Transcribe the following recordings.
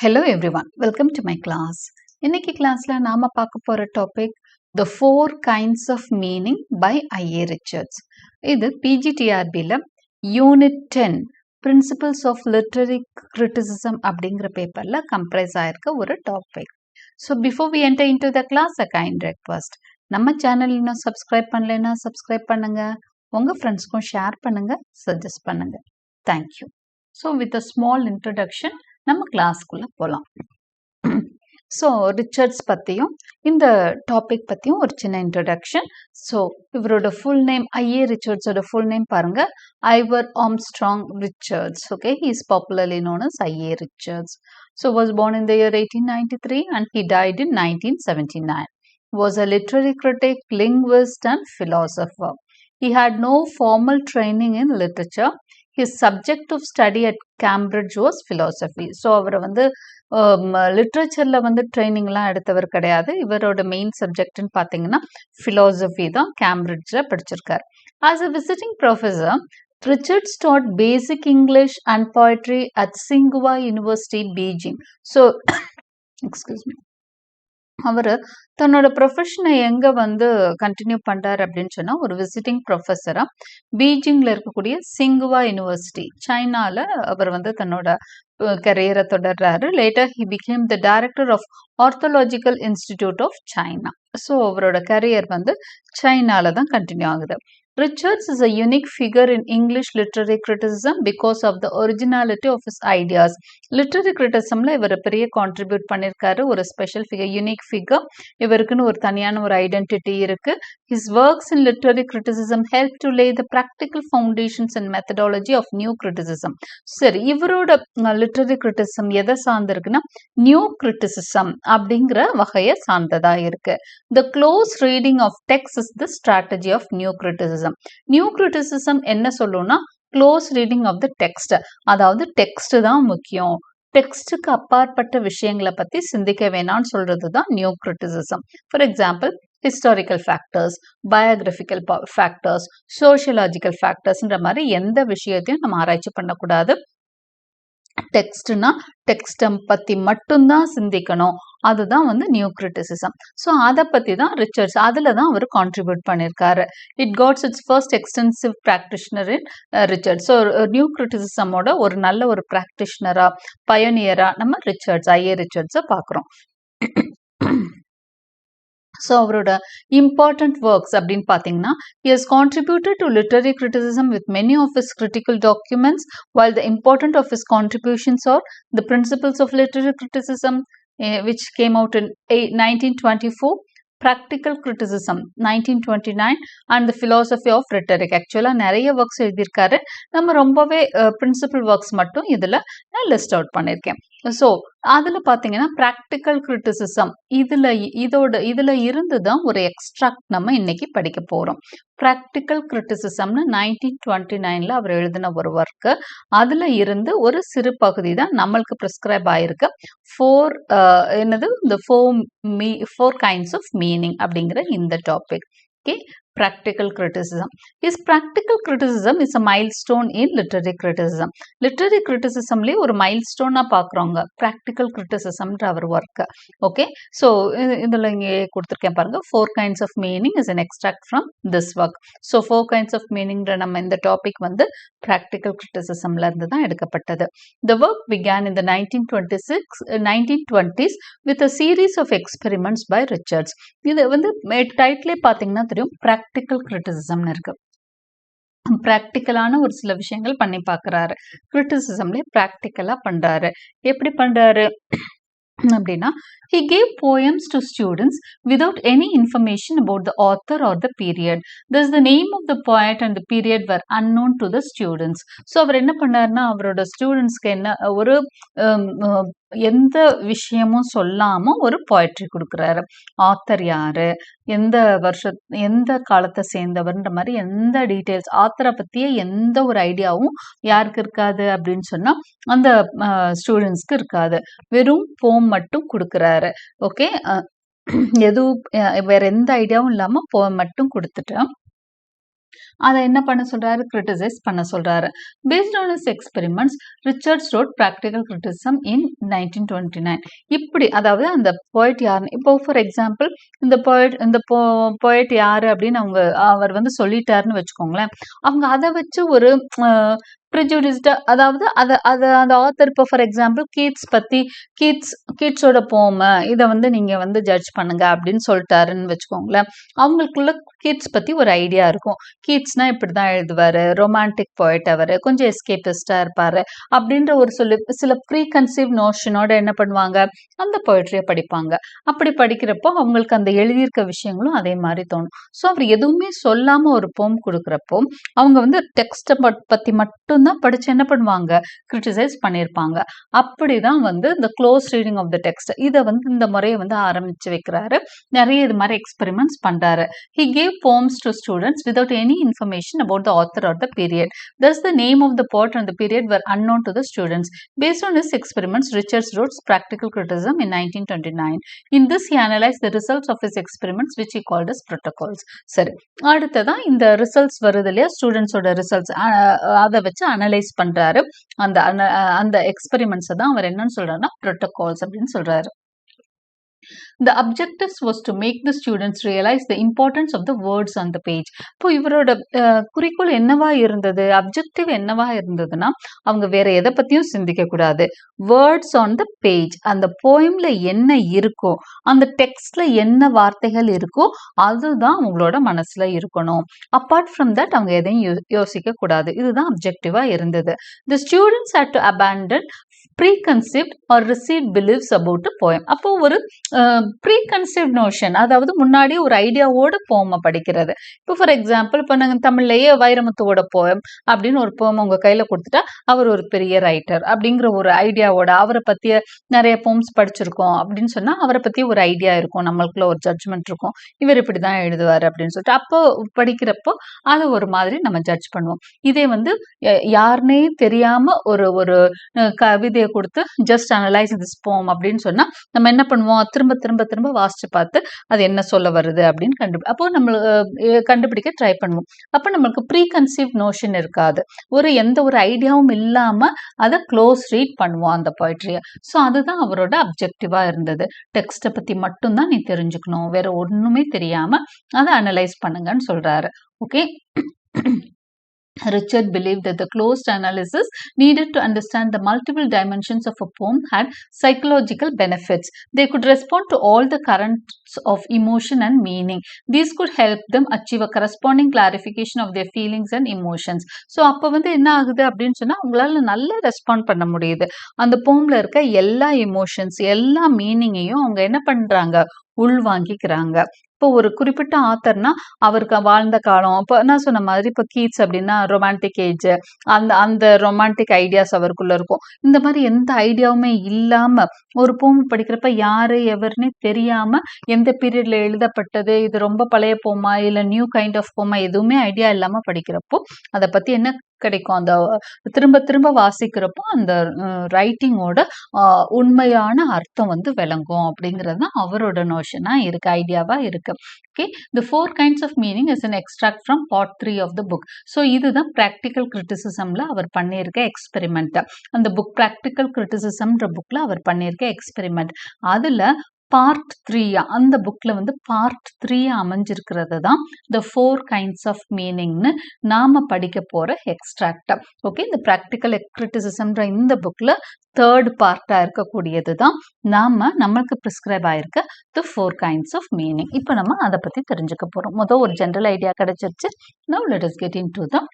Hello everyone welcome to my class இன்னைக்கு கிளாஸ்ல நாம பார்க்க போற topic the four kinds of meaning by I A Richards இது பிஜிடிஆர்பியில் unit ten principles of literary criticism அப்படிங்கிற பேப்பரில் கம்ப்ரைஸ் ஆயிருக்க ஒரு topic so before we enter into the class a kind request நம்ம சேனல் இன்னும் சப்ஸ்கிரைப் பண்ணலைன்னா சப்ஸ்கிரைப் பண்ணுங்க. உங்கள் ஃப்ரெண்ட்ஸ்க்கும் ஷேர் பண்ணுங்க. சஜஸ்ட் பண்ணுங்க. Thank you so with a small introduction நம்ம கிளாஸ்க்குள்ளே போகலாம் ஸோ ரிச்சர்ட்ஸ் பற்றியும் இந்த டாபிக் பற்றியும் ஒரு சின்ன இன்ட்ரடக்ஷன் ஸோ இவரோட ஃபுல் நேம் ஐஏ ரிச்சர்ட்ஸோட ஃபுல் நேம் பாருங்க. Ivor Armstrong Richards okay he is popularly known as I A Richards so was born in the year 1893 and he died in 1979 was a literary critic linguist and philosopher. He had no formal training in literature. His subject of study at Cambridge was philosophy so அவர் வந்து லிட்ரேச்சரில் வந்து ட்ரைனிங்லாம் எடுத்தவர் கிடையாது இவரோட main சப்ஜெக்ட்னு பார்த்தீங்கன்னா philosophy தான் கேம்பிரிட்ஜில் படிச்சிருக்கார் as a visiting professor Richard started basic English and poetry at சிங்குவா University Beijing so excuse me அவர் தன்னோட ப்ரொஃபஷனை எங்கே வந்து கண்டினியூ பண்ணுறாரு அப்படின்னு சொன்னால் ஒரு விசிட்டிங் ப்ரொஃபஸராக பீஜிங்கில் இருக்கக்கூடிய சிங்குவா யூனிவர்சிட்டி சைனாவில் அவர் வந்து தன்னோட கரியரை தொடர்றாரு. Later he became the director of orthological institute of China so அவரோட கரியர் வந்து சைனால தான் கண்டினியூ ஆகுது. Richards is a unique figure in English literary criticism because of the originality of his ideas. Literary கிரிட்டிசம்ல இவர் பெரிய கான்ட்ரிபியூட் பண்ணியிருக்காரு ஒரு special figure unique figure இவருக்குன்னு ஒரு தனியான ஒரு ஐடென்டிட்டி இருக்கு. His works in literary criticism help to lay the practical foundations and methodology of new criticism சரி இவரோட லிட்ரரி கிரிட்டிசம் எதை சார்ந்திருக்குன்னா நியூ கிரிட்டிசிசம் அப்படிங்கிற வகையை சார்ந்ததா இருக்கு. The close reading of text is the strategy of new criticism new criticism என்ன சொல்லும்னா close reading of the text அதாவது text தான் முக்கியம். டெக்ஸ்டுக்கு அப்பாற்பட்ட விஷயங்களை பற்றி சிந்திக்க வேணாம்னு சொல்றது தான் new criticism for example historical factors biographical factors sociological ஃபேக்டர்ஸ்ன்ற மாதிரி எந்த விஷயத்தையும் நம்ம ஆராய்ச்சி பண்ணக்கூடாது. டெக்ஸ்ட்னா டெக்ஸ்டம் பற்றி மட்டும்தான் சிந்திக்கணும். அதுதான் வந்து நியூ கிரிட்டிசிசம் ஸோ அதை பற்றி தான் ரிச்சர்ட்ஸ் அதில் தான் அவர் கான்ட்ரிபியூட் பண்ணியிருக்காரு it got its first extensive practitioner in Richard so new கிரிட்டிசிசமோட ஒரு நல்ல ஒரு ப்ராக்டிஷனராக பயனியராக நம்ம ரிச்சர்ட்ஸ் ஐஏ ரிச்சர்ட்ஸை பார்க்குறோம். ஸோ அவரோட இம்பார்ட்டண்ட் ஒர்க்ஸ் அப்படின்னு பார்த்தீங்கன்னா he has contributed to literary criticism with many of his critical documents while the important of his contributions are the principles of literary criticism which came out in 1924 practical criticism 1929 and the philosophy of rhetoric. ஆக்சுவலாக நிறைய works எழுதியிருக்காரு. நம்ம ரொம்பவே eh, principal works மட்டும் இதில் நான் list out பண்ணியிருக்கேன். So அதில் பார்த்தீங்கன்னா ப்ராக்டிக்கல் கிரிட்டிசிசம் இதில் இதோட இதில் இருந்து தான் ஒரு எக்ஸ்ட்ராக்ட் நம்ம இன்னைக்கு படிக்க போகிறோம் ப்ராக்டிக்கல் கிரிட்டிசிசம்னு நைன்டீன் டுவெண்ட்டி நைனில் அவர் எழுதின ஒரு ஒர்க்கு அதில் இருந்து ஒரு சிறு பகுதி தான் நம்மளுக்கு ப்ரிஸ்கிரைப் ஆயிருக்கு. ஃபோர் uh, என்னது? இந்த four me four kinds of meaning அப்படிங்கிற இந்த topic okay practical criticism. His practical criticism is a milestone in literary criticism. Literary criticismலே ஒரு மைல்ஸ்டோனாக பார்க்குறோங்க ப்ராக்டிக்கல் கிரிட்டிசிசம்ன்ற அவர் ஒர்க்கு ஓகே ஸோ இதில் இங்கே கொடுத்துருக்கேன் பாருங்க. Four kinds of meaning is an extract from this work so four kinds of மீனிங்ற நம்ம இந்த டாபிக் வந்து ப்ராக்டிக்கல் கிரிட்டிசிசம்ல இருந்து தான் எடுக்கப்பட்டது. த ஒர்க் பிகான் இந்த nineteen twenty six nineteen twenties with a series of experiments by Richards இது வந்து டைட்லே பார்த்தீங்கன்னா தெரியும். ப்ராக்டிக்கல் கிரிட்டிசிசம்னு இருக்கு ப்ராக்டிக்கலான ஒரு சில விஷயங்கள் பண்ணி பார்க்குறாரு கிரிட்டிசிசம்லேயே ப்ராக்டிக்கலாக பண்ணுறாரு எப்படி பண்ணுறாரு அப்படின்னா he gave poems to students without any information about the author or the period thus the name of the poet and the period were unknown to the students so அவர் என்ன பண்ணார்னா அவரோட ஸ்டூடெண்ட்ஸ்க்கு என்ன ஒரு எந்த விஷயமும் சொல்லாம ஒரு போயட்ரி கொடுக்குறாரு. ஆத்தர் யாரு? எந்த வருஷ எந்த காலத்தை சேர்ந்தவர்ன்ற மாதிரி எந்த டீட்டெயில்ஸ் ஆத்தரை பற்றிய எந்த ஒரு ஐடியாவும் யாருக்கு இருக்காது அப்படின்னு சொன்னா அந்த ஸ்டூடெண்ட்ஸ்க்கு இருக்காது. வெறும் போம் மட்டும் கொடுக்குறாரு. ஓகே எதுவும் வேற எந்த ஐடியாவும் இல்லாம போம் மட்டும் கொடுத்துட்டு அதை என்ன பண்ண சொல்றாரு? கிரிட்டிசைஸ் பண்ண சொல்றாரு. Based on his experiments Richards wrote practical criticism in nineteen twenty nine இப்படி அதாவது அந்த போய்ட் யாருன்னு இப்போ ஃபார் எக்ஸாம்பிள் இந்த போய்ட் இந்த போ போய்ட் யாரு அப்படின்னு அவங்க அவர் வந்து சொல்லிட்டாருன்னு வச்சுக்கோங்களேன். அவங்க அதை வச்சு ஒரு ப்ரிஜுடிஸ்டா அதாவது அதை அதை அந்த ஆத்தர் இப்போ ஃபார் எக்ஸாம்பிள் கீட்ஸ் பற்றி கீட்ஸ் கீட்ஸோட போமை இதை வந்து நீங்கள் வந்து ஜட்ஜ் பண்ணுங்க அப்படின்னு சொல்லிட்டாருன்னு வச்சுக்கோங்களேன். அவங்களுக்குள்ள கீட்ஸ் பற்றி ஒரு ஐடியா இருக்கும். கீட்ஸ்னா இப்படி தான் எழுதுவார் ரொமான்டிக் போய்ட் அவர் கொஞ்சம் எஸ்கேபிஸ்டாக இருப்பார் அப்படின்ற ஒரு சொல்லி சில ப்ரீ கன்சீவ் நோஷனோட என்ன பண்ணுவாங்க? அந்த போய்ட்ரியை படிப்பாங்க. அப்படி படிக்கிறப்போ அவங்களுக்கு அந்த எழுதியிருக்க விஷயங்களும் அதே மாதிரி தோணும். ஸோ அவர் எதுவுமே சொல்லாமல் ஒரு போம் கொடுக்குறப்போ அவங்க வந்து டெக்ஸ்ட்டை பற்றி மட்டும் மட்டும்தான் படிச்சு என்ன பண்ணுவாங்க கிரிட்டிசைஸ் பண்ணியிருப்பாங்க அப்படிதான் வந்து இந்த close reading of the text இதை வந்து இந்த முறையை வந்து ஆரம்பிச்சு வைக்கிறாரு நிறைய இது மாதிரி எக்ஸ்பெரிமெண்ட்ஸ் பண்றாரு he gave poems to students without any information about the author or the period thus the name of the poet and the period were unknown to the students based on his experiments Richards wrote practical criticism in nineteen twenty nine in this analyse the results of his experiments which he called his protocols சரி அடுத்ததான் இந்த results வருது இல்லையா ஸ்டூடெண்ட்ஸோட results அதை வச்சு analyse பண்றாரு. அந்த அந்த எக்ஸ்பெரிமெண்ட்ஸை தான் அவர் என்னன்னு சொல்றாருன்னா ப்ரோட்டோகால்ஸ் அப்படின்னு சொல்றாரு. The objectives was to make the students realize the importance of the words on the page. இப்போ இவரோட குறிக்கோள் என்னவா இருந்தது? அப்ஜெக்டிவ் என்னவா இருந்ததுன்னா அவங்க வேற எதை பத்தியும் சிந்திக்க கூடாது. வேர்ட்ஸ் ஆன் த பேஜ் அந்த போயம்ல என்ன இருக்கோ அந்த டெக்ஸ்ட்ல என்ன வார்த்தைகள் இருக்கோ அதுதான் அவங்களோட மனசுல இருக்கணும். அப்பார்ட் ஃப்ரம் தட் அவங்க எதையும் யோ- யோசிக்க கூடாது. இதுதான் அப்ஜெக்டிவா இருந்தது. The students to abandon pre concept or receive beliefs about poem அப்போ ஒரு ப்ரீ கன்செப்ட் நோஷன் அதாவது முன்னாடி ஒரு ஐடியாவோட போமை படிக்கிறது. இப்போ ஃபார் எக்ஸாம்பிள் இப்போ நாங்கள் தமிழ்லேயே வைரமுத்துவோட போயம் அப்படின்னு ஒரு போம் உங்கள் கையில் கொடுத்துட்டா அவர் ஒரு பெரிய ரைட்டர் அப்படிங்கிற ஒரு ஐடியாவோட அவரை பற்றிய நிறைய போம்ஸ் படிச்சிருக்கோம் அப்படின்னு சொன்னால் அவரை பற்றி ஒரு ஐடியா இருக்கும் நம்மளுக்குள்ள ஒரு ஜட்ஜ்மெண்ட் இருக்கும். இவர் இப்படி தான் எழுதுவார் அப்படின்னு சொல்லிட்டு அப்போ படிக்கிறப்போ அதை ஒரு மாதிரி நம்ம ஜட்ஜ் பண்ணுவோம். இதே வந்து ய- யாருனே தெரியாம ஒரு ஒரு கவி கவிதையை கொடுத்து ஜஸ்ட் அனலைஸ் திஸ் போம் அப்படின்னு சொன்னா நம்ம என்ன பண்ணுவோம்? திரும்ப திரும்ப திரும்ப வாசிச்சு பார்த்து அது என்ன சொல்ல வருது அப்படின்னு கண்டுபி அப்போ நம்ம கண்டுபிடிக்க ட்ரை பண்ணுவோம். அப்போ நம்மளுக்கு ப்ரீ கன்சீவ் நோஷன் இருக்காது. ஒரு எந்த ஒரு ஐடியாவும் இல்லாம அதை க்ளோஸ் ரீட் பண்ணுவோம் அந்த போய்ட்ரியை ஸோ அதுதான் அவரோட அப்ஜெக்டிவாக இருந்தது. டெக்ஸ்ட்டை பத்தி மட்டும்தான் நீ தெரிஞ்சுக்கணும். வேற ஒன்றுமே தெரியாம அதை அனலைஸ் பண்ணுங்கன்னு சொல்றாரு. Okay Richard believed that the closed analysis needed to understand the multiple dimensions of a poem had psychological benefits. They could respond to all the currents of emotion and meaning. These could help them achieve a corresponding clarification of their feelings and emotions. So அப்போ வந்து என்ன ஆகுது அப்படின்னு சொன்னால் உங்களால் நல்லா respond பண்ண முடியுது அந்த போமில் இருக்க எல்லா எமோஷன்ஸ் எல்லா மீனிங்கையும் அவங்க என்ன பண்ணுறாங்க உள்வாங்கிக்கிறாங்க. இப்போ ஒரு குறிப்பிட்ட ஆத்தர்னா அவருக்கு வாழ்ந்த காலம் இப்போ நான் சொன்ன மாதிரி இப்போ கீட்ஸ் அப்படின்னா ரொமான்டிக் ஏஜ் அந்த அந்த ரொமான்டிக் ஐடியாஸ் அவருக்குள்ள இருக்கும். இந்த மாதிரி எந்த ஐடியாவுமே இல்லாம ஒரு போம் படிக்கிறப்ப யாரு எவருன்னே தெரியாம எந்த பீரியட்ல எழுதப்பட்டது இது ரொம்ப பழைய போமா இல்ல நியூ கைண்ட் ஆஃப் போமா எதுவுமே ஐடியா இல்லாம படிக்கிறப்போ அதை பத்தி என்ன கிடைக்கும். அந்த திரும்ப திரும்ப வாசிக்கிறப்போ அந்த ரைட்டிங்கோட உண்மையான அர்த்தம் வந்து விளங்கும். அப்படிங்கிறது தான் அவரோட நோஷனா இருக்கு ஐடியாவா இருக்கு. Okay the four kinds of meaning is an extract from part three of the book so இதுதான் ப்ராக்டிக்கல் கிரிட்டிசிசம்ல அவர் பண்ணியிருக்க எக்ஸ்பெரிமெண்ட் அந்த புக் ப்ராக்டிக்கல் கிரிட்டிசிசம்ன்ற புக்ல அவர் பண்ணியிருக்க எக்ஸ்பெரிமெண்ட் அதுல பார்ட் த்ரீ அந்த புக்ல வந்து பார்ட் த்ரீ அமைஞ்சிருக்கிறது தான் த ஃபோர் கைண்ட்ஸ் ஆஃப் மீனிங்னு நாம படிக்க போற எக்ஸ்ட்ராக்ட் ஓகே இந்த ப்ராக்டிக்கல் கிரிட்டிசிசம்ன்ற இந்த புக்ல தேர்ட் பார்ட்டா இருக்கக்கூடியது தான் நாம நம்மளுக்கு ப்ரிஸ்கிரைப் ஆயிருக்க the four kinds of meaning இப்போ நம்ம அதை பத்தி தெரிஞ்சுக்க போறோம். மொதல் ஒரு ஜென்ரல் ஐடியா கிடைச்சிருச்சு. Now let get into தான்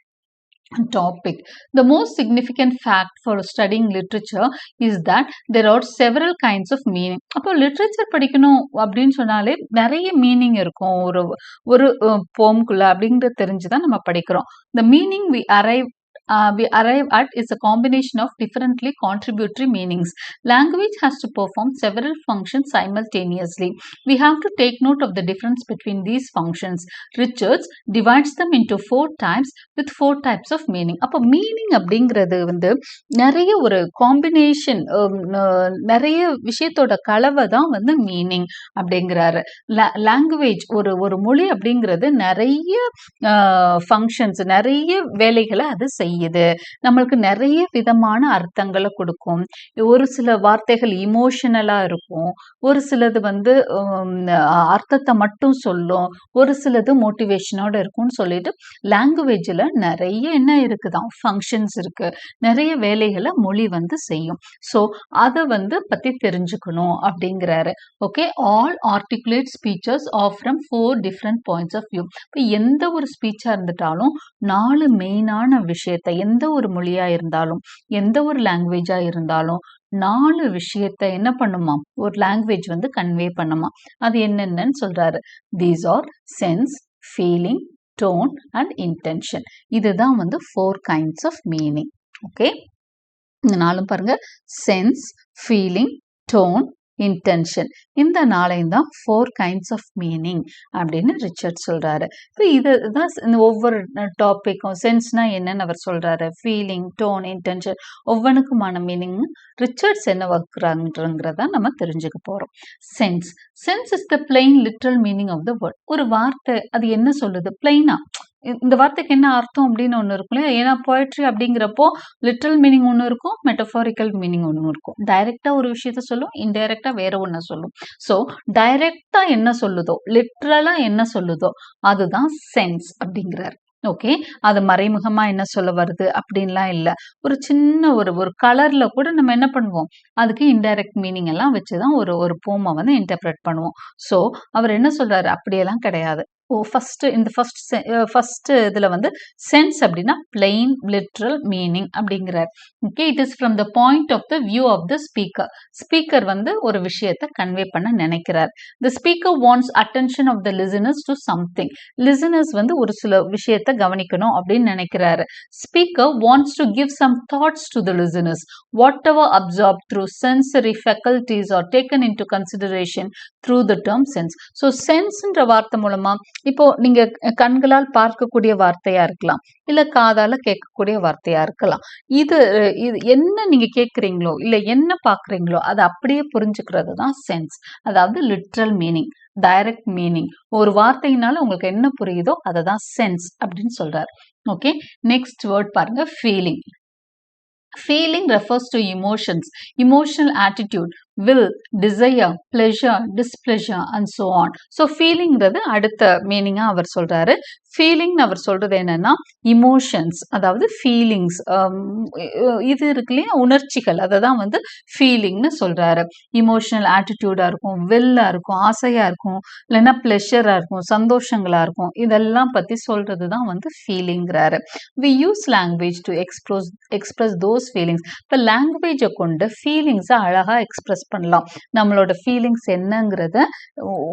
topic. The most significant fact for studying literature is that there are several kinds of meaning. அப்போ லிட்ரேச்சர் படிக்கணும் அப்படின்னு சொன்னாலே நிறைய மீனிங் இருக்கும் ஒரு ஒரு போம்குள்ள அப்படிங்கிறது தெரிஞ்சுதான் நம்ம படிக்கிறோம் the meaning we arrive uh, we arrive at is a combination of differently contributory meanings. Language has to perform several functions simultaneously. We have to take note of the difference between these functions. Richards divides them into four types with four types of meaning. அப்போ meaning அப்படிங்கிறது வந்து நிறைய ஒரு combination நிறைய விஷயத்தோட கலவை தான் வந்து மீனிங் அப்படிங்கிறாரு லாங்குவேஜ் ஒரு ஒரு மொழி அப்படிங்கிறது நிறைய ஃபங்க்ஷன்ஸ் நிறைய வேலைகளை அது செய்யுது. நம்மளுக்கு நிறைய விதமான அர்த்தங்களை கொடுக்கும். ஒரு சில வார்த்தைகள் இமோஷனலாக இருக்கும். ஒரு சிலது வந்து அர்த்தத்தை மட்டும் சொல்லும். ஒரு சிலது மோட்டிவேஷனோட இருக்கும்னு சொல்லிட்டு லாங்குவேஜில் நிறைய என்ன இருக்குதான்? ஃபங்க்ஷன்ஸ் இருக்கு. நிறைய வேலைகளை மொழி வந்து செய்யும். ஸோ அதை வந்து பற்றி தெரிஞ்சுக்கணும் அப்படிங்கிறாரு. Okay all articulate speeches of from four different points of view இப்போ எந்த ஒரு ஸ்பீச்சாக இருந்துட்டாலும் நாலு மெயினான விஷயத்தை எந்த ஒரு மொழியா இருந்தாலும் எந்த ஒரு லாங்குவேஜா இருந்தாலும் நாலு விஷயத்த என்ன பண்ணுமா? ஒரு லாங்குவேஜ் வந்து கன்வே பண்ணுமா? அது என்னென்னு சொல்றாரு. These are sense feeling tone and intention இதுதான் வந்து four kinds of meaning okay இந்த நாளும் பாருங்க. சென்ஸ் ஃபீலிங் டோன் இன்டென்ஷன் இந்த நாளையும் தான் ஃபோர் கைண்ட்ஸ் ஆஃப் மீனிங் அப்படின்னு ரிச்சர்ட் சொல்கிறாரு இப்போ இது தான் இந்த ஒவ்வொரு டாப்பிக்கும் சென்ஸ்னா என்னன்னு அவர் சொல்கிறாரு ஃபீலிங் டோன் இன்டென்ஷன் ஒவ்வொன்றுக்குமான மீனிங் ரிச்சர்ட்ஸ் என்ன வைக்கிறாங்கிறத நம்ம தெரிஞ்சுக்க போகிறோம் sense sense is the plain literal meaning of the word ஒரு வார்த்தை அது என்ன சொல்லுது? பிளெயினாக இந்த வார்த்தைக்கு என்ன அர்த்தம் அப்படின்னு ஒன்று இருக்கும் இல்லையா? ஏன்னா போய்ட்ரி அப்படிங்கிறப்போ லிட்ரல் மீனிங் ஒன்று இருக்கும் மெட்டஃபாரிக்கல் மீனிங் ஒன்று இருக்கும். டைரெக்டாக ஒரு விஷயத்த சொல்லும் இன்டைரக்டாக வேற ஒன்று சொல்லும். ஸோ டைரெக்டாக என்ன சொல்லுதோ லிட்ரலாக என்ன சொல்லுதோ அதுதான் சென்ஸ் அப்படிங்கிறார். ஓகே அது மறைமுகமா என்ன சொல்ல வருது அப்படின்லாம் இல்லை. ஒரு சின்ன ஒரு ஒரு கலர்ல கூட நம்ம என்ன பண்ணுவோம்? அதுக்கு இன்டைரக்ட் மீனிங் எல்லாம் வச்சுதான் ஒரு ஒரு போமை வந்து இன்டர்பிரட் பண்ணுவோம். ஸோ அவர் என்ன சொல்றாரு? அப்படியெல்லாம் கிடையாது. ஓ ஃபர்ஸ்ட் இந்த ஃபர்ஸ்ட் ஃபஸ்ட்டு இதில் வந்து சென்ஸ் அப்படின்னா பிளெயின் லிட்ரல் மீனிங் அப்படிங்கிறார். Okay it is from the point of the view of the speaker speaker வந்து ஒரு விஷயத்தை கன்வே பண்ண நினைக்கிறார். The speaker wants attention of the listeners to something listeners வந்து ஒரு சில விஷயத்தை கவனிக்கணும் அப்படின்னு நினைக்கிறாரு. Speaker wants to give some thoughts to the listeners whatever absorb through sensory faculties are taken into consideration through the term sense so சென்ஸ்ன்ற வார்த்தை மூலமாக இப்போ நீங்க கண்களால் பார்க்கக்கூடிய வார்த்தையா இருக்கலாம். இல்ல காதால கேட்கக்கூடிய வார்த்தையா இருக்கலாம். இது இது என்ன நீங்க கேட்குறீங்களோ இல்ல என்ன பாக்குறீங்களோ அதை அப்படியே புரிஞ்சுக்கிறது தான் சென்ஸ் அதாவது லிட்ரல் மீனிங் டைரக்ட் மீனிங் ஒரு வார்த்தையினால உங்களுக்கு என்ன புரியுதோ அதை தான் சென்ஸ் அப்படின்னு சொல்றாரு. ஓகே நெக்ஸ்ட் வேர்ட் பாருங்க feeling feeling refers to emotions emotional attitude will desire pleasure displeasure and so on so ஃபீலிங்கிறது அடுத்த மீனிங்காக அவர் சொல்கிறாரு ஃபீலிங்னு அவர் சொல்கிறது என்னென்னா இமோஷன்ஸ் அதாவது ஃபீலிங்ஸ் um, இது இருக்கு இல்லையா? உணர்ச்சிகள். அதை தான் வந்து ஃபீலிங்னு சொல்கிறாரு இமோஷனல் ஆட்டிடியூடாக இருக்கும் வெல்லாக இருக்கும் ஆசையாக இருக்கும் இல்லைன்னா ப்ளெஷராக இருக்கும் சந்தோஷங்களாக இருக்கும். இதெல்லாம் பற்றி சொல்கிறது தான் வந்து ஃபீலிங்கிறாரு we use language to express express those feelings இப்போ லாங்குவேஜை கொண்டு ஃபீலிங்ஸை அழகாக எக்ஸ்பிரஸ் பண்ணலாம். நம்மளோட ஃபீலிங்ஸ் என்னங்கிறத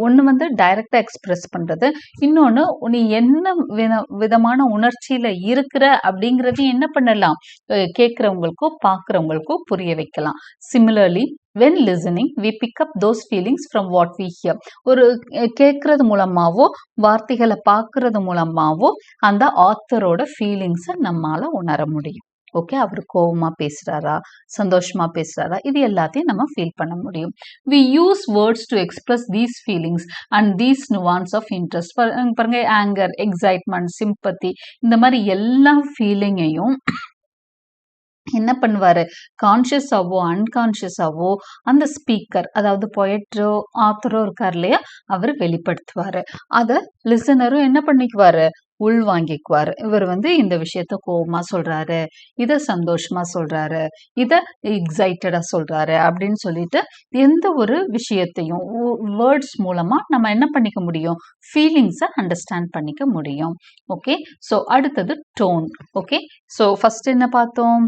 ஒன்று வந்து டைரக்டாக எக்ஸ்பிரஸ் பண்ணுறது இன்னொன்று நீ என்ன வித விதமான உணர்ச்சியில் இருக்கிற அப்படிங்கிறதையும் என்ன பண்ணலாம்? கேட்குறவங்களுக்கோ பார்க்குறவங்களுக்கோ புரிய வைக்கலாம். Similarly when listening we pick up those feelings from what we hear ஒரு கேட்கறது மூலமாகவோ வார்த்தைகளை பார்க்கறது மூலமாகவோ அந்த ஆத்தரோட ஃபீலிங்ஸை நம்மளால் உணர முடியும். ஓகே அவர் கோபமாக பேசுகிறாரா சந்தோஷமா பேசுகிறாரா இது எல்லாத்தையும் நம்ம ஃபீல் பண்ண முடியும். We use words to express these feelings and these nuance of interest பாருங்க ஆங்கர் எக்ஸைட்மெண்ட் சிம்பத்தி இந்த மாதிரி எல்லா ஃபீலிங்கையும் என்ன பண்ணுவார்? கான்ஷியஸாவோ அன்கான்ஷியஸாவோ அந்த ஸ்பீக்கர் அதாவது பொயட்ரோ ஆத்தரோ இருக்கார் இல்லையா அவர் வெளிப்படுத்துவார். அதை லிசனரும் என்ன பண்ணிக்குவார்? உள் வாங்கிக்குவார். இவர் வந்து இந்த விஷயத்த கோபமா சொல்றாரு இதை சந்தோஷமா சொல்றாரு இதை எக்ஸைட்டடா சொல்றாரு அப்படின்னு சொல்லிட்டு எந்த ஒரு விஷயத்தையும் வேர்ட்ஸ் மூலமா நம்ம என்ன பண்ணிக்க முடியும்? ஃபீலிங்ஸை அண்டர்ஸ்டாண்ட் பண்ணிக்க முடியும். ஓகே ஸோ அடுத்தது டோன் ஓகே ஸோ ஃபர்ஸ்ட் என்ன பார்த்தோம்?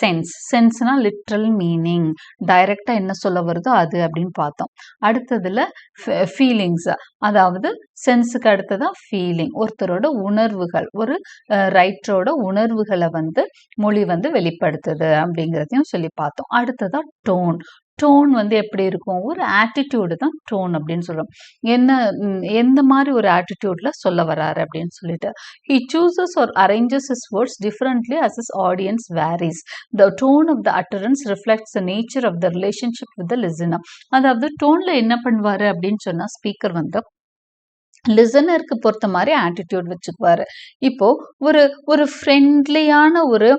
சென்ஸ் சென்ஸ்னா லிட்ரல் மீனிங் டைரக்டா என்ன சொல்ல வருதோ அது அப்படின்னு பார்த்தோம். அடுத்ததுல ஃபீலிங்ஸ் அதாவது சென்ஸுக்கு அடுத்ததான் ஃபீலிங் ஒருத்தரோட உணர்வுகள் ஒரு ரைட்டரோட உணர்வுகளை வந்து மொழி வந்து வெளிப்படுத்துது அப்படிங்கிறதையும் சொல்லி பார்த்தோம். அடுத்ததா டோன் டோன் வந்து எப்படி இருக்கும்? ஒரு ஆட்டிடியூடு தான் டோன் அப்படின்னு சொல்கிறோம் என்ன எந்த மாதிரி ஒரு ஆட்டிடியூட்ல சொல்ல வராரு அப்படின்னு சொல்லிட்டு. He chooses or arranges his words differently as his audience varies the tone of the utterance reflects the nature of the relationship with the listener அதாவது டோன்ல என்ன பண்ணுவாரு அப்படின்னு சொன்னால் ஸ்பீக்கர் வந்து லிசனருக்கு பொறுத்த மாதிரி ஆட்டிடியூட் வச்சுக்குவார். இப்போது ஒரு ஒரு ஃப்ரெண்ட்லியான ஒரு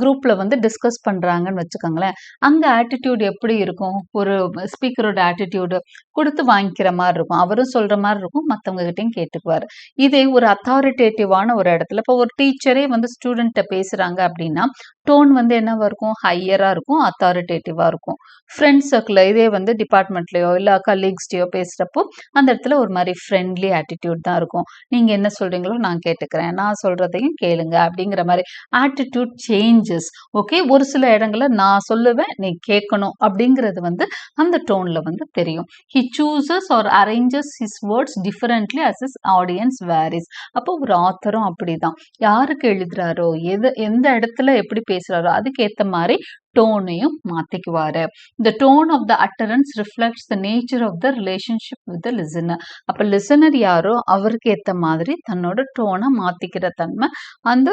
குரூப்பில் வந்து டிஸ்கஸ் பண்ணுறாங்கன்னு வச்சுக்கோங்களேன். அங்கே ஆட்டிடியூட் எப்படி இருக்கும்? ஒரு ஸ்பீக்கரோட ஆட்டிடியூடு கொடுத்து வாங்கிக்கிற மாதிரி இருக்கும். அவரும் சொல்கிற மாதிரி இருக்கும். மற்றவங்ககிட்டையும் கேட்டுக்குவார். இதே ஒரு அத்தாரிட்டேட்டிவான ஒரு இடத்துல இப்போ ஒரு டீச்சரே வந்து ஸ்டூடெண்ட்டை பேசுகிறாங்க அப்படின்னா டோன் வந்து என்னவா இருக்கும்? ஹையராக இருக்கும் அத்தாரிட்டேட்டிவாக இருக்கும். ஃப்ரெண்ட்ஸ் சர்க்கிளில் இதே வந்து டிபார்ட்மெண்ட்லேயோ இல்லை கலீக்ஸ்டையோ பேசுகிறப்போ அந்த இடத்துல ஒரு மாதிரி ஃப்ரெண்ட்லி ஆட்டிடியூட் தான் இருக்கும். நீங்கள் என்ன சொல்கிறீங்களோ நான் கேட்டுக்கிறேன். நான் சொல்கிறதையும் கேளுங்க அப்படிங்கிற மாதிரி ஆட்டிடியூட் சேஞ்சஸ் ஓகே ஒரு சில இடங்களில் நான் சொல்லுவேன் நீ கேட்கணும் அப்படிங்கிறது வந்து அந்த டோன்ல வந்து தெரியும். He chooses or arranges his words differently as his audience varies அப்போ ஒரு ஆத்தரும் அப்படிதான். யாருக்கு எழுதுறாரோ எது எந்த இடத்துல எப்படி பேசுறாரோ அதுக்கு மாதிரி டோனையும் மாத்திக்குவாரு. The tone of the utterance reflects the nature of the relationship with the listener. அப்ப லிசனர் யாரோ அவருக்கு ஏத்த மாதிரி தன்னோட டோனை மாத்திக்கிற தன்மை அந்த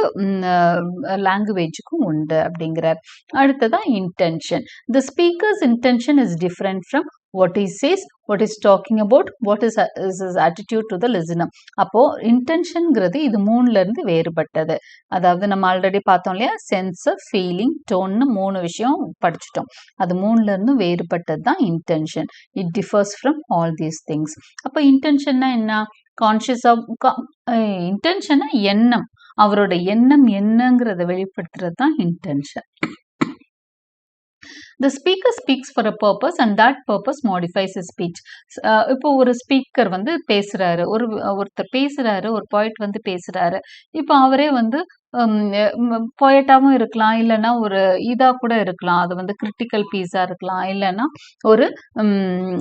லாங்குவேஜுக்கும் உண்டு அப்படிங்கிறார். அடுத்ததான் intention the speaker's intention is different from what is says what is talking about what is his attitude to the listener அப்போ இன்டென்ஷன்ங்கிறது இது மூணுல இருந்து வேறுபட்டது. அதாவது நம்ம ஆல்ரெடி பார்த்தோம் இல்லையா? சென்ஸ் ஃபீலிங் டோன்னு மூணு விஷயம் படிச்சிட்டோம். அது மூணுல இருந்து வேறுபட்டது தான் intention it differs from all these things அப்போ இன்டென்ஷன்னா என்ன கான்ஷியஸாக இன்டென்ஷனா எண்ணம். அவரோட எண்ணம் என்னங்கிறத வெளிப்படுத்துறது தான் intention the speaker speaks for a purpose and that purpose modifies his speech ah இப்போ ஒரு ஸ்பீக்கர் வந்து பேசுறாரு ஒரு ஒருத்தர் பேசுறாரு ஒரு poet வந்து பேசுறாரு இப்போ அவரே வந்து பொயட்டாவும் இருக்கலாம். இல்லைன்னா ஒரு இதா கூட இருக்கலாம். அது வந்து கிரிட்டிக்கல் பீஸா இருக்கலாம். இல்லைன்னா ஒரு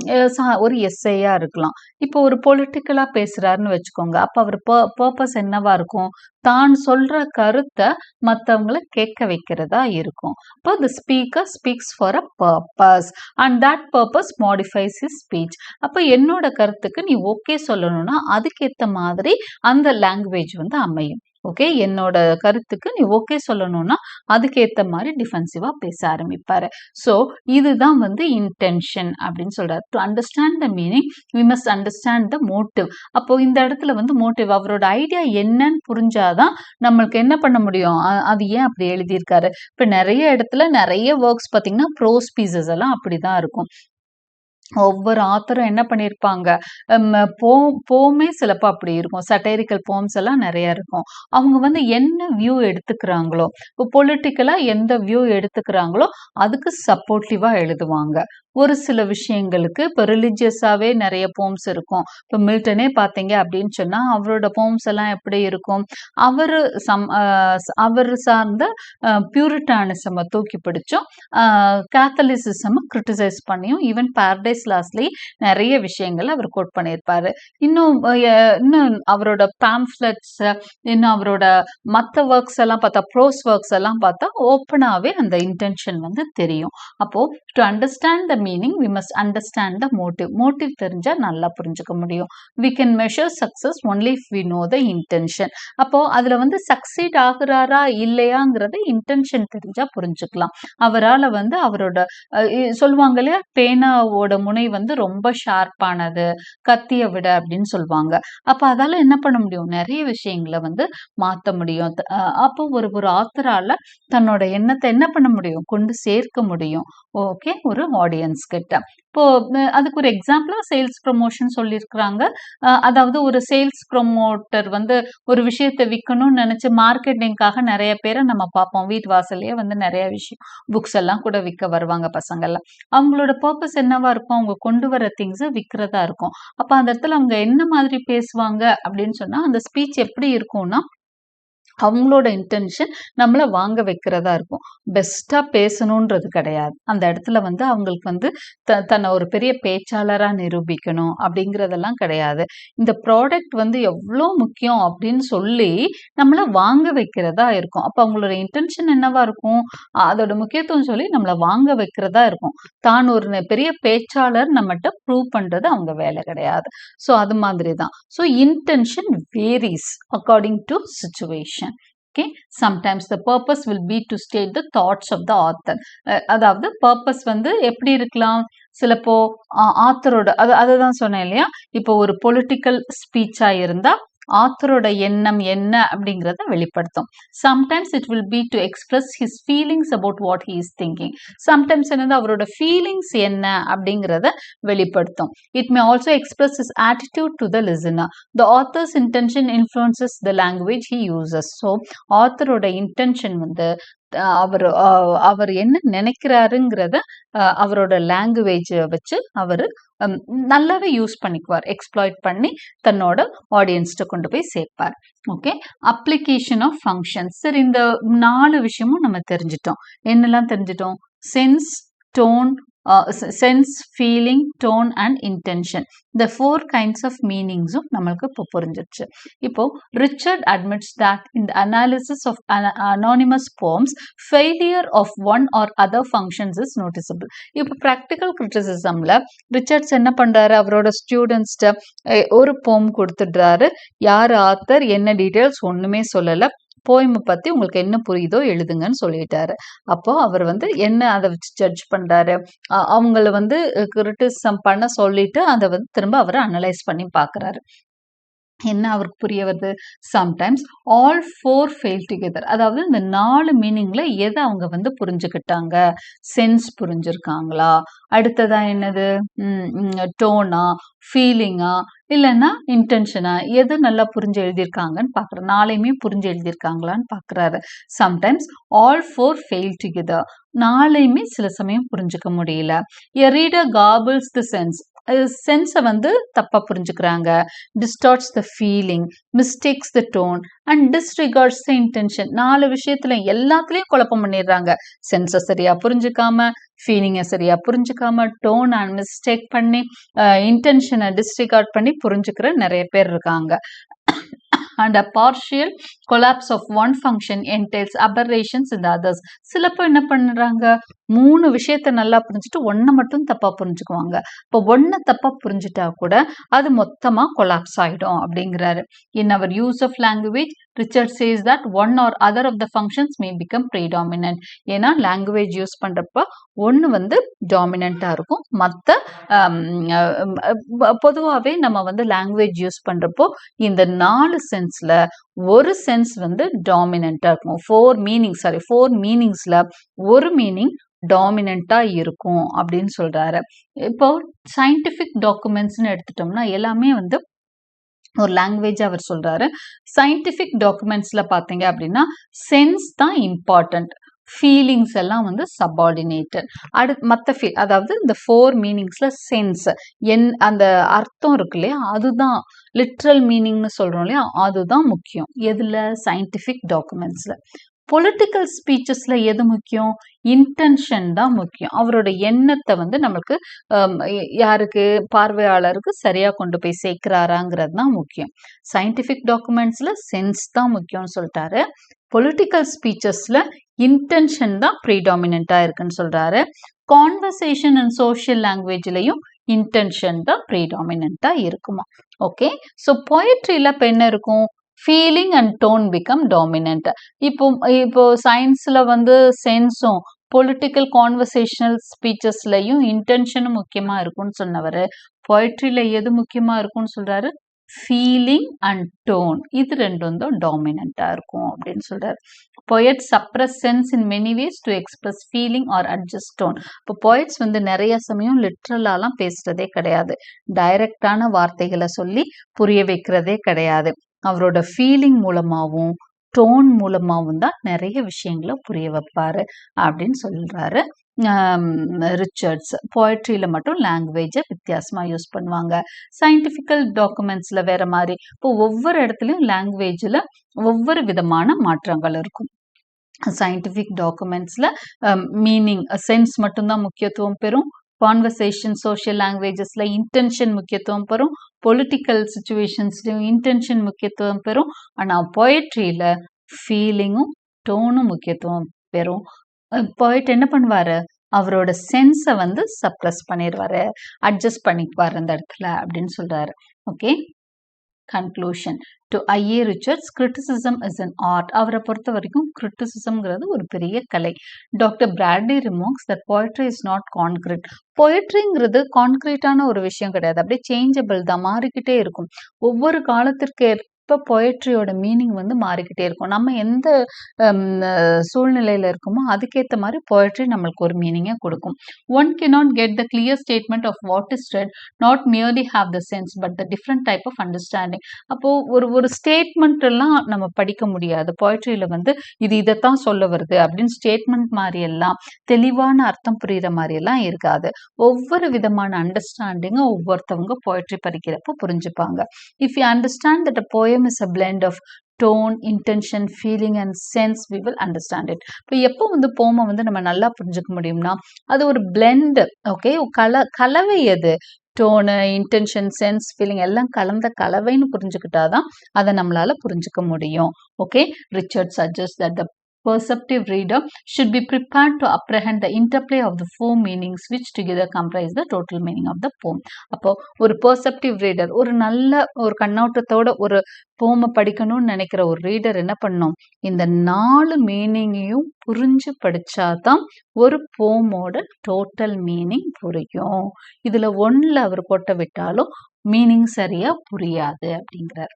சா- ஒரு எஸ்ஐயா இருக்கலாம். இப்போ ஒரு பொலிட்டிக்கலா பேசுறாருன்னு வச்சுக்கோங்க. அப்ப அவர் பர்பஸ் என்னவா இருக்கும்? தான் சொல்ற கருத்தை மற்றவங்கள கேட்க வைக்கிறதா இருக்கும். அப்போ the speaker speaks for a purpose and that purpose modifies his speech அப்போ என்னோட கருத்துக்கு நீ ஓகே சொல்லணும்னா அதுக்கேற்ற மாதிரி அந்த லாங்குவேஜ் வந்து அமையும். ஓகே? என்னோட கருத்துக்கு நீ ஓகே சொல்லணும்னா அதுக்கேற்ற மாதிரி டிஃபென்சிவாக பேச ஆரம்பிப்பார். ஸோ இதுதான் வந்து இன்டென்ஷன் அப்படின்னு சொல்கிறார் to understand the meaning we must understand the motive அப்போ இந்த இடத்துல வந்து மோட்டிவ் அவரோட ஐடியா என்னன்னு புரிஞ்சாதான் நம்மளுக்கு என்ன பண்ண முடியும்? அது ஏன் அப்படி எழுதியிருக்காரு? இப்போ நிறைய இடத்துல நிறைய ஒர்க்ஸ் பார்த்தீங்கன்னா ப்ரோஸ் பீசஸ் எல்லாம் அப்படிதான் இருக்கும். ஒவ்வொரு ஆத்தரும் என்ன பண்ணியிருப்பாங்க போ போமே சிலப்போ அப்படி இருக்கும். சட்டைரிக்கல் போம்ஸ் எல்லாம் நிறைய இருக்கும். அவங்க வந்து என்ன வியூ எடுத்துக்கிறாங்களோ இப்போ பொலிட்டிக்கலா எந்த வியூ எடுத்துக்கிறாங்களோ அதுக்கு சப்போர்ட்டிவா எழுதுவாங்க. ஒரு சில விஷயங்களுக்கு இப்போ ரிலீஜியஸாகவே நிறைய போம்ஸ் இருக்கும். இப்போ மில்டனே பார்த்தீங்க அப்படின்னு சொன்னால் அவரோட போம்ஸ் எல்லாம் எப்படி இருக்கும்? அவர் சம் அவர் சார்ந்த பியூரிட்டானிசமை தூக்கி பிடிச்சும் கேத்தலிசிசமை கிரிட்டிசைஸ் பண்ணியும் ஈவன் பேரடைஸ் லாஸ்ட்லி நிறைய விஷயங்கள் அவர் கோட் பண்ணியிருப்பார். இன்னும் இன்னும் அவரோட பாம்ஃப்ளெட்ஸ் இன்னும் அவரோட மற்ற ஒர்க்ஸ் எல்லாம் பார்த்தா ப்ரோஸ் ஒர்க்ஸ் எல்லாம் பார்த்தா ஓப்பனாகவே அந்த இன்டென்ஷன் வந்து தெரியும். அப்போது to understand the meaning we must understand the motive motive தெரிஞ்சா நல்லா புரிஞ்சுக்க முடியும். We can measure success only if we know the intention அப்போ அதுல வந்து சக்சீட் ஆகுறாரா இல்லையாங்கிறத இன்டென்ஷன் தெரிஞ்சா புரிஞ்சுக்கலாம். அவரால் வந்து அவரோட சொல்லுவாங்க இல்லையா? பேனாவோட முனை வந்து ரொம்ப ஷார்ப்பானது கத்தியை விட அப்படின்னு சொல்லுவாங்க. அப்போ அதால என்ன பண்ண முடியும்? நிறைய விஷயங்களை வந்து மாத்த முடியும். அப்போ ஒரு ஒரு ஆத்தரால தன்னோட எண்ணத்தை என்ன பண்ண முடியும்? கொண்டு சேர்க்க முடியும். ஓகே ஒரு ஆடியன்ஸ் கிட்ட. இப்போ அதுக்கு ஒரு எக்ஸாம்பிளா சேல்ஸ் ப்ரொமோஷன் சொல்லியிருக்கிறாங்க அதாவது ஒரு சேல்ஸ் ப்ரொமோட்டர் வந்து ஒரு விஷயத்தை விற்கணும்னு நினைச்சு மார்க்கெட்டிங்காக நிறைய பேரை நம்ம பார்ப்போம். வீட்டு வாசல்லையே வந்து நிறைய விஷயம் புக்ஸ் எல்லாம் கூட விற்க வருவாங்க பசங்க எல்லாம் அவங்களோட பர்பஸ் என்னவா இருக்கும்? அவங்க கொண்டு வர திங்ஸ் விற்கிறதா இருக்கும். அப்போ அந்த இடத்துல அவங்க என்ன மாதிரி பேசுவாங்க அப்படின்னு சொன்னா அந்த ஸ்பீச் எப்படி இருக்கும்னா அவங்களோட இன்டென்ஷன் நம்மளை வாங்க வைக்கிறதா இருக்கும். பெஸ்ட்டாக பேசணுன்றது கிடையாது. அந்த இடத்துல வந்து அவங்களுக்கு வந்து த தன்னை ஒரு பெரிய பேச்சாளராக நிரூபிக்கணும் அப்படிங்கிறதெல்லாம் கிடையாது. இந்த ப்ராடக்ட் வந்து எவ்வளோ முக்கியம் அப்படின்னு சொல்லி நம்மளை வாங்க வைக்கிறதா இருக்கும். அப்போ அவங்களோட இன்டென்ஷன் என்னவா இருக்கும்? அதோட முக்கியத்துவம் சொல்லி நம்மளை வாங்க வைக்கிறதா இருக்கும். தான் ஒரு ந- பெரிய பேச்சாளர் நம்மகிட்ட ப்ரூவ் பண்ணுறது அவங்க வேலை கிடையாது. ஸோ அது மாதிரி தான் so intention varies according to situation okay sometimes the purpose will be to state the thoughts of the author அதாவது பர்பஸ் வந்து எப்படி இருக்கலாம்? சிலப்போ ஆத்தரோட அது அதுதான் சொன்னேன் இல்லையா? இப்போ ஒரு பொலிட்டிக்கல் ஸ்பீச்சாக இருந்தால் ஆத்தரோட எண்ணம் என்ன அப்படிங்கிறத வெளிப்படுத்தும். Sometimes it will be to express his feelings about what he is thinking sometimes என்னது? அவரோட ஃபீலிங்ஸ் என்ன அப்படிங்கிறத வெளிப்படுத்தும். It may also express his attitude to the listener the author's intention influences the language he uses so ஆத்தரோட intention வந்து அவர் அவர் என்ன நினைக்கிறாருங்கிறத அவரோட லாங்குவேஜ வச்சு அவர் நல்லாவே யூஸ் பண்ணிக்குவார். எக்ஸ்ப்ளாய்ட் பண்ணி தன்னோட ஆடியன்ஸ்கிட்ட கொண்டு போய் சேர்ப்பார். ஓகே அப்ளிகேஷன் ஆஃப் ஃபங்க்ஷன்ஸ் சரி இந்த நாலு விஷயமும் நம்ம தெரிஞ்சிட்டோம். என்னெல்லாம் தெரிஞ்சிட்டோம்? Sense tone sense feeling tone and intention இந்த ஃபோர் கைண்ட்ஸ் ஆஃப் மீனிங்ஸும் நம்மளுக்கு இப்போ புரிஞ்சிருச்சு இப்போ ரிச்சர்ட் அட்மிட்ஸ் தட் இந்த analysis of anonymous poems failure of one or other functions is noticeable இப்போ ப்ராக்டிக்கல் கிரிட்டிசிசமில் ரிச்சர்ட்ஸ் என்ன பண்ணுறாரு அவரோட ஸ்டூடெண்ட்ஸ்கிட்ட ஒரு போம் கொடுத்துடுறாரு யார் ஆத்தர் என்ன டீட்டெயில்ஸ் ஒன்றுமே சொல்லலை போயம் பற்றி உங்களுக்கு என்ன புரியுதோ எழுதுங்கன்னு சொல்லிட்டாரு. அப்போ அவர் வந்து என்ன அதை வச்சு ஜட்ஜ் பண்ணுறாரு அவங்கள வந்து கிரிட்டிசம் பண்ண சொல்லிட்டு அதை வந்து திரும்ப அவர் அனலைஸ் பண்ணி பார்க்குறாரு. என்ன அவருக்கு புரிய வருது? Sometimes all four fail together அதாவது இந்த நாலு மீனிங்கில் எதை அவங்க வந்து புரிஞ்சுக்கிட்டாங்க? சென்ஸ் புரிஞ்சிருக்காங்களா? அடுத்ததா என்னது? டோனா ஃபீலிங்கா இல்லைன்னா இன்டென்ஷனா எது நல்லா புரிஞ்சு எழுதியிருக்காங்கன்னு பார்க்குறாரு. நாளையுமே புரிஞ்சு எழுதியிருக்காங்களான்னு பார்க்குறாரு. Sometimes all four fail together நாளையுமே சில சமயம் புரிஞ்சுக்க முடியல. எ ரீடர் காபிள்ஸ் தி சென்ஸ் சென்ஸை வந்து தப்பாக புரிஞ்சுக்கிறாங்க. Distorts the feeling mistakes the tone and disregards the intention நாலு விஷயத்துல எல்லாத்துலேயும் குழப்பம் பண்ணிடுறாங்க. சென்ஸை சரியாக புரிஞ்சுக்காம ஃபீலிங்கை சரியாக புரிஞ்சுக்காம டோன் அண்ட் மிஸ்டேக் பண்ணி இன்டென்ஷனை டிஸ்ரிகார்ட் பண்ணி புரிஞ்சுக்கிற நிறைய பேர் இருக்காங்க. And a partial collapse of one function entails aberrations in the others சிலப்போ என்ன பண்ணுறாங்க? மூணு விஷயத்த நல்லா புரிஞ்சுட்டு ஒன்றை மட்டும் தப்பாக புரிஞ்சுக்குவாங்க. இப்போ ஒன்றை தப்பாக புரிஞ்சுட்டா கூட அது மொத்தமாக கொலாப்ஸ் ஆகிடும் அப்படிங்கிறாரு. In our use of language Richard says that one or other of the functions may become predominant ஏன்னா லாங்குவேஜ் யூஸ் பண்ணுறப்ப ஒன்று வந்து டாமினண்ட்டாக இருக்கும். மற்ற பொதுவாகவே நம்ம வந்து லாங்குவேஜ் யூஸ் பண்ணுறப்போ இந்த நாலு சென்ஸ்ல ஒரு சென்ஸ் வந்து டாமினண்டா இருக்கும். ஃபோர் மீனிங் சாரி ஃபோர் மீனிங்ஸில் ஒரு மீனிங் டாமினண்டா இருக்கும் அப்படின்னு சொல்றாரு. இப்போ சயின்டிஃபிக் டாக்குமெண்ட்ஸ்னு எடுத்துட்டோம்னா எல்லாமே வந்து ஒரு லாங்குவேஜ் அவர் சொல்றாரு. சயின்டிஃபிக் டாக்குமெண்ட்ஸ்ல பாத்தீங்க அப்படின்னா சென்ஸ் தான் இம்பார்ட்டன்ட் ஃபீலிங்ஸ் எல்லாம் வந்து சப்பார்டினேட்டட் அடு மற்ற ஃபீ அதாவது இந்த ஃபோர் மீனிங்ஸில் சென்ஸ் என் அந்த அர்த்தம் இருக்கு இல்லையா? அதுதான் லிட்ரல் மீனிங்னு சொல்கிறோம் இல்லையா? அதுதான் முக்கியம். எதில்? சயின்டிஃபிக் டாக்குமெண்ட்ஸில் பொலிட்டிக்கல் ஸ்பீச்சஸில் எது முக்கியம்? இன்டென்ஷன் தான் முக்கியம். அவரோட எண்ணத்தை வந்து நம்மளுக்கு யாருக்கு? பார்வையாளருக்கு சரியாக கொண்டு போய் சேர்க்கிறாராங்கிறது தான் முக்கியம். சயின்டிஃபிக் டாக்குமெண்ட்ஸில் சென்ஸ் தான் முக்கியம்னு சொல்லிட்டாரு. பொலிட்டிக்கல் ஸ்பீச்சஸில் இன்டென்ஷன் தான் ப்ரீடாமினண்ட்டாக இருக்குன்னு சொல்கிறாரு கான்வர்சேஷன் அண்ட் சோஷியல் லாங்குவேஜ்லையும் இன்டென்ஷன் தான் ப்ரீடாமினண்ட்டாக இருக்குமா? ஓகே ஸோ பொயட்ரியில் இப்போ என்ன இருக்கும்? Feeling and tone become dominant இப்போ இப்போ சயின்ஸில் வந்து சென்ஸும் பொலிட்டிக்கல் கான்வர்சேஷனல் ஸ்பீச்சஸ்லையும் இன்டென்ஷனும் முக்கியமாக இருக்கும்னு சொன்னவர். பொய்ட்ரியில் எது முக்கியமாக இருக்கும்னு சொல்கிறாரு ஃபீலிங் அண்ட் டோன் இது ரெண்டும் தான் டாமினண்ட்டாக இருக்கும் அப்படின்னு சொல்கிறார் poet suppress sense in many ways to express feeling or adjust tone இப்போ பொயட்ஸ் வந்து நிறைய சமயம் லிட்ரலாலாம் பேசுகிறதே கிடையாது. டைரக்டான வார்த்தைகளை சொல்லி புரிய வைக்கிறதே கிடையாது. அவரோட ஃபீலிங் மூலமாகவும் டோன் மூலமாகவும் தான் நிறைய விஷயங்களை புரிய வைப்பாரு அப்படின்னு சொல்கிறாரு ரிச்சர்ட்ஸ் போய்ட்ரியில் மட்டும் லாங்குவேஜை வித்தியாசமாக யூஸ் பண்ணுவாங்க. சயின்டிஃபிக்கல் டாக்குமெண்ட்ஸில் வேற மாதிரி இப்போ ஒவ்வொரு இடத்துலையும் லாங்குவேஜில் ஒவ்வொரு விதமான மாற்றங்கள் இருக்கும். சயின்டிஃபிக் டாக்குமெண்ட்ஸில் மீனிங் சென்ஸ் மட்டும்தான் முக்கியத்துவம் பெறும். கான்வர்சேஷன் சோஷியல் லாங்குவேஜஸில் இன்டென்ஷன் முக்கியத்துவம் பெறும். பொலிட்டிக்கல் சுச்சுவேஷன்ஸ்லையும் இன்டென்ஷன் முக்கியத்துவம் பெறும். ஆனால் பொயட்ரியில் ஃபீலிங்கும் டோனும் முக்கியத்துவம் பெறும். போயிட்டு என்ன பண்ணுவார்? அவரோட சென்ஸை வந்து சப்ரஸ் பண்ணிடுவாரு. அட்ஜஸ்ட் பண்ணிக்குவார் அந்த இடத்துல அப்படின்னு சொல்கிறாரு okay conclusion to IA Richards criticism is an art அவரை பொறுத்த வரைக்கும் கிரிட்டிசிசம்ங்கிறது ஒரு பெரிய கலை. Doctor Bradley remarks that poetry is not concrete பொயட்ரிங்கிறது கான்கிரீட்டான ஒரு விஷயம் கிடையாது. அப்படியே சேஞ்சபிள் தான் மாறிக்கிட்டே இருக்கும். ஒவ்வொரு காலத்திற்கு இப்போ பொயட்ரியோட மீனிங் வந்து மாறிக்கிட்டே இருக்கும். நம்ம எந்த சூழ்நிலையில் இருக்கோமோ அதுக்கேற்ற மாதிரி பொயட்ரி நம்மளுக்கு ஒரு மீனிங்கை கொடுக்கும். One can not get the clear statement of what is read not merely have the sense but the different type of understanding அப்போது ஒரு ஒரு ஸ்டேட்மெண்ட் எல்லாம் நம்ம படிக்க முடியாது. பொயட்ரியில் வந்து இது இதைத்தான் சொல்ல வருது அப்படின்னு ஸ்டேட்மெண்ட் மாதிரியெல்லாம் தெளிவான அர்த்தம் புரிகிற மாதிரியெல்லாம் இருக்காது. ஒவ்வொரு விதமான அண்டர்ஸ்டாண்டிங்கும் ஒவ்வொருத்தவங்க பொயட்ரி படிக்கிறப்போ புரிஞ்சுப்பாங்க. If you understand that a poem is a blend of tone intention feeling and sense we will understand it இப்போ எப்போ வந்து போமை வந்து நம்ம நல்லா புரிஞ்சுக்க முடியும்னா அது ஒரு பிளெண்டு ஓகே கல கலவை அது டோனு இன்டென்ஷன் சென்ஸ் ஃபீலிங் எல்லாம் கலந்த கலவைன்னு புரிஞ்சுக்கிட்டாதான் அதை நம்மளால புரிஞ்சுக்க முடியும் okay Richard suggest that the perceptive reader should be prepared to apprehend the interplay of the four meanings which together comprise the total meaning of the poem. அப்போ ஒரு perceptive reader ஒரு நல்ல ஒரு கண்ணோட்டத்தோட ஒரு போமை படிக்கணும்னு நினைக்கிற ஒரு ரீடர் என்ன பண்ணும்? இந்த நாலு மீனிங்கையும் புரிஞ்சு படிச்சாதான் ஒரு போமோட டோட்டல் மீனிங் புரியும். இதுல ஒன்றில் அவர் கொட்ட விட்டாலும் மீனிங் சரியா புரியாது அப்படிங்கிறார்.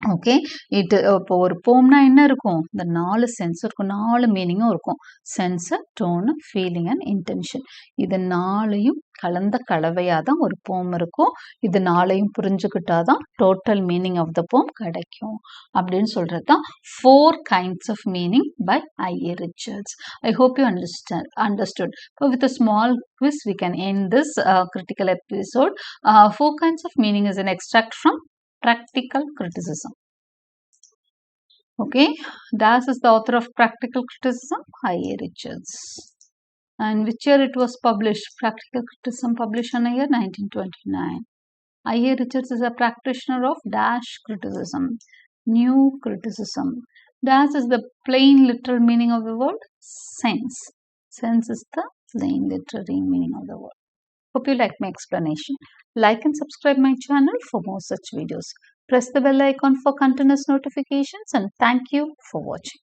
ஓகே இது இப்போ ஒரு போம்னா என்ன இருக்கும்? இந்த நாலு சென்ஸ் இருக்கும். நாலு மீனிங்கும் இருக்கும். Sense tone feeling and intention இது நாளையும் கலந்த கலவையாக தான் ஒரு போம் இருக்கும். இது நாளையும் புரிஞ்சுக்கிட்டா தான் டோட்டல் மீனிங் ஆஃப் த போம் கிடைக்கும். அப்படின்னு சொல்கிறது தான் four kinds of meaning by IA Richards I hope you understand understood with a small quiz we can end this uh, critical episode. Uh, four kinds of meaning is an extract from practical criticism. Okay, Das is the author of Practical Criticism, I.A. Richards. And which year it was published? Practical Criticism published in the year 1929. I.A. Richards is a practitioner of dash criticism, new criticism. Dash is the plain literal meaning of the word sense. Sense is the plain literary meaning of the word. Hope you like my explanation. Like and subscribe my channel for more such videos. Press the bell icon for continuous notifications and thank you for watching.